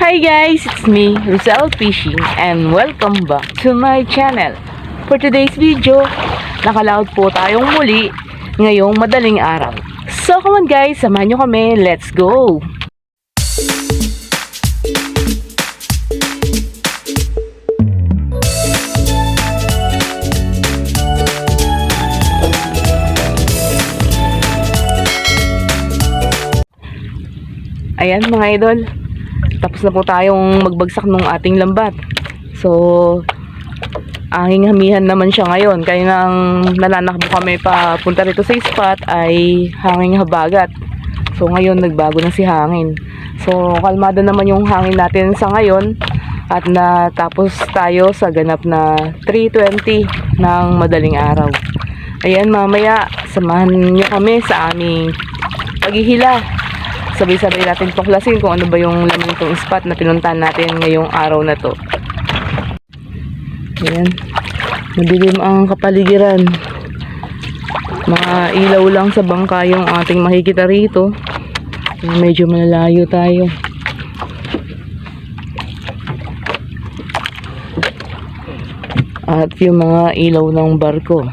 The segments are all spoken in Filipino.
Hi guys, it's me, Rizal Fishing and welcome back to my channel. For today's video, nakalaot po tayong muli ngayong madaling araw. So come on guys, samahan nyo kami, let's go! Ayan mga idol, tapos na po tayong magbagsak ng ating lambat. So, anging hamihan naman siya ngayon. Kaya nang nananakbo kami pa punta rito sa spot ay hanging habagat. So, ngayon nagbago na si hangin. So, kalmado naman yung hangin natin sa ngayon. At natapos tayo sa ganap na 3.20 ng madaling araw. Ayan, mamaya, samahan nyo kami sa aming paghihila sabay-sabay natin tuklasin kung ano ba yung laman itong spot na pinuntahan natin ngayong araw na to. Ayan. Madilim ang kapaligiran. Mga ilaw lang sa bangka yung ating makikita rito. Medyo malalayo tayo. At yung mga ilaw ng barko.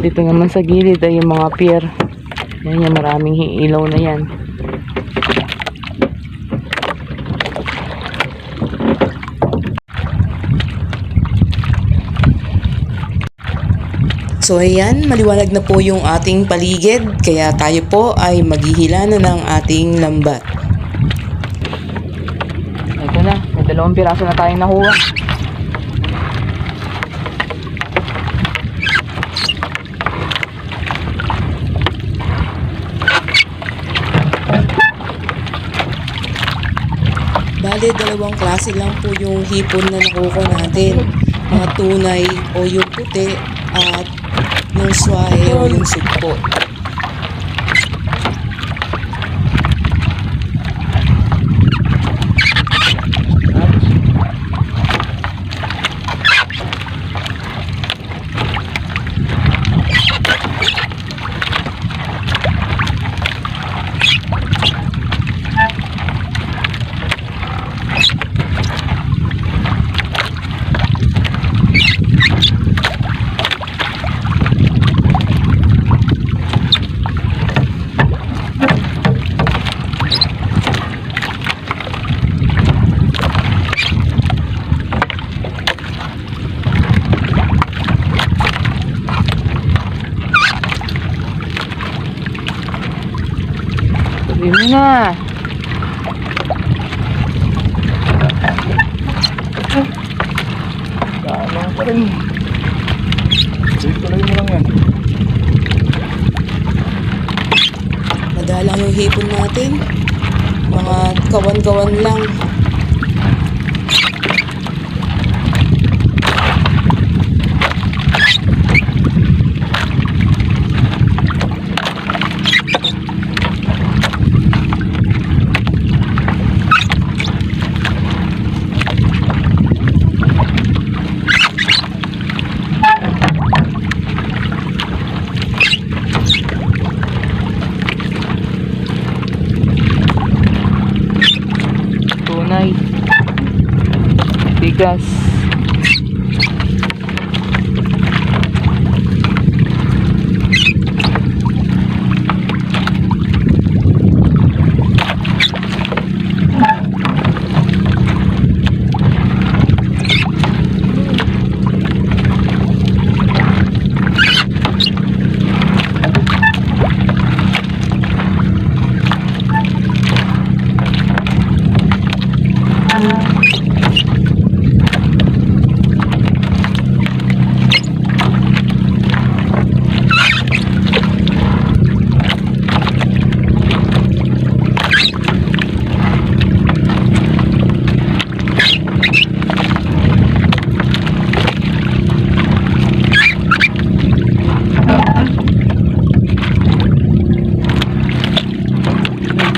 Dito naman sa gilid ay yung mga pier. Yan yan, maraming ilaw na yan. So ayan, maliwanag na po yung ating paligid, kaya tayo po ay maghihila na ng ating lambat. Ito na, may dalawang piraso na tayong nakuha. Bale, dalawang klase lang po yung hipon na nakuha natin. Mga tunay o yung puti at yung swahe o yung sugpo. Mo na. Daanan pa rin. Lang mo lang yan. Madalang yung hipon natin. Mga kawan-kawan lang. Yes.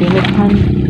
pilihan.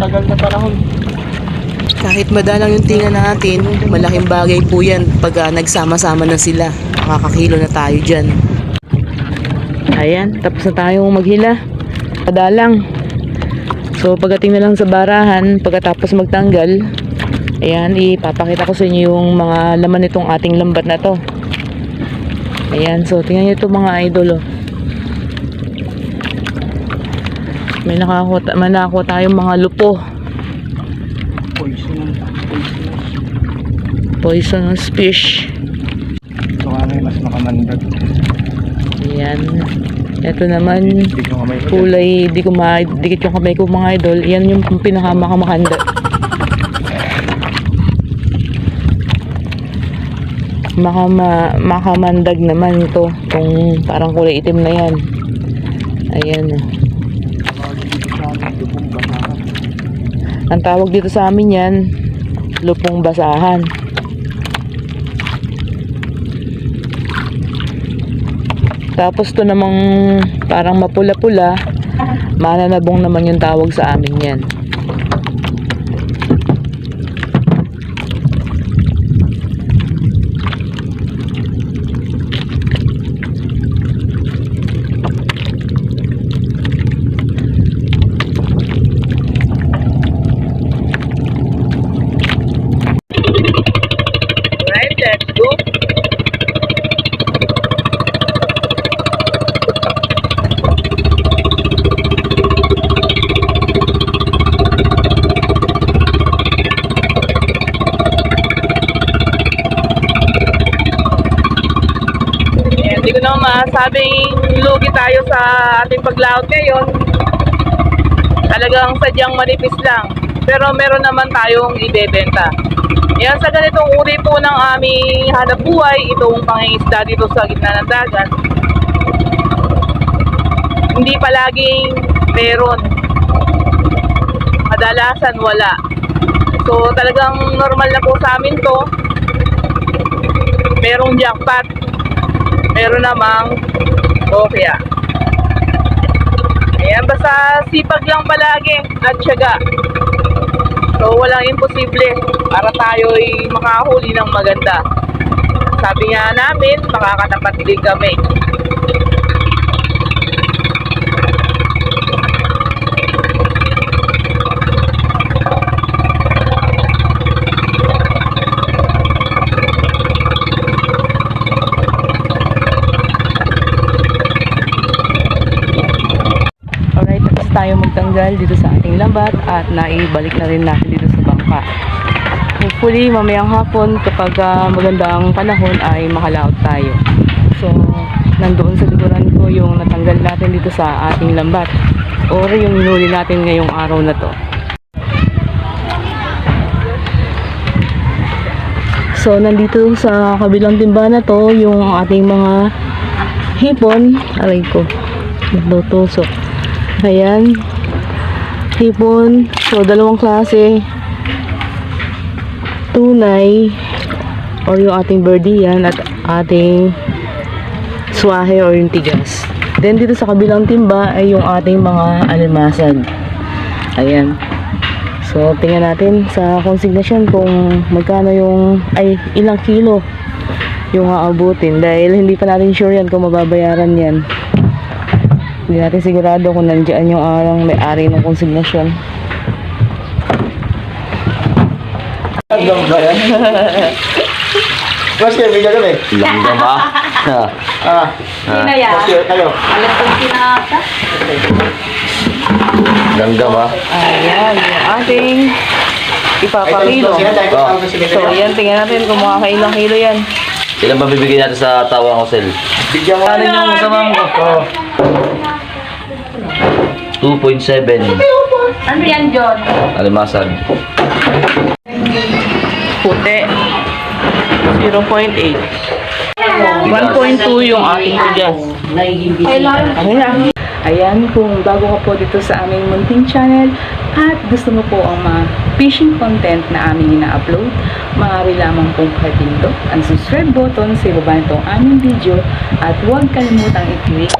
Ay, tagal na panahon. Kahit madalang yung tinga natin, malaking bagay po yan pag ah, nagsama-sama na sila. Makakakilo na tayo dyan. Ayan, tapos na tayong maghila. Padalang. So, pagdating na lang sa barahan, pagkatapos magtanggal, ayan, ipapakita ko sa inyo yung mga laman nitong ating lambat na to. Ayan, so tingnan nyo ito mga idol, oh. May nakakuha, may nakakuha tayong mga lupo. Poison. Poisonous. Poisonous fish. Ito nga may mas makamandag. Ayan. Ito naman, kulay di ko ma dikit yung kamay ko mga idol yan yung pinakamakamahanda makama makamandag naman ito kung parang kulay itim na yan ayan oh. Tawag dito sa amin, lupong basahan. Ang tawag dito sa amin yan lupong basahan. Tapos to namang parang mapula-pula mananabong naman yung tawag sa amin yan Right, let's go. Eh, Hindi masabing lugi tayo sa ating paglaot ngayon. Talagang sadyang manipis lang. Pero meron naman tayong ibebenta. Yan sa ganitong uri po ng aming hanap buhay, itong pangingisda dito sa gitna ng dagat. Hindi palaging meron. Kadalasan wala. So talagang normal na po sa amin to. Merong jackpot. Meron namang okya. Ayan, basta sipag lang palagi at syaga. So, walang imposible para tayo'y makahuli ng maganda. Sabi nga namin, makakatapat din kami. Tayo magtanggal dito sa ating lambat at naibalik na rin natin dito sa bangka. Hopefully, mamayang hapon kapag ah, maganda ang panahon ay makalaot tayo. So, nandoon sa likuran ko yung natanggal natin dito sa ating lambat or yung hinuli natin ngayong araw na to. So, nandito sa kabilang timba na to yung ating mga hipon. Aray ko, nagtutusok. Ayan. Hipon. So, dalawang klase. Tunay. Or yung ating birdian at ating swahe or yung tigas. Then, dito sa kabilang timba ay yung ating mga alimasag. Ayan. So, tingnan natin sa consignation kung magkano yung, ay, ilang kilo yung aabutin. Dahil hindi pa natin sure yan kung mababayaran yan. Hindi natin sigurado kung nandiyan yung arang may-ari ng konsignasyon. Hanggang ba yan? Mas kayo, bigyan kami. Langga ba? Ah, Ha? mas kayo, kayo. Langga ba? Ayan, yung ating ipapakilo. So, yan, tingnan natin kung makakailang kilo yan. Ilan ba bibigyan natin sa tawang Osel? Bigyan mo. Ano yung masama mo? Oh. 2.7. Ano yan, John? Alimasag. Puti. 0.8. 1.2 yung ating tigas. Na. Ayan, kung bago ka po dito sa aming munting channel at gusto mo po ang mga fishing content na aming ina-upload, maaari lamang pong pakipindot ang subscribe button sa ibaba nitong aming video at huwag kalimutang i-click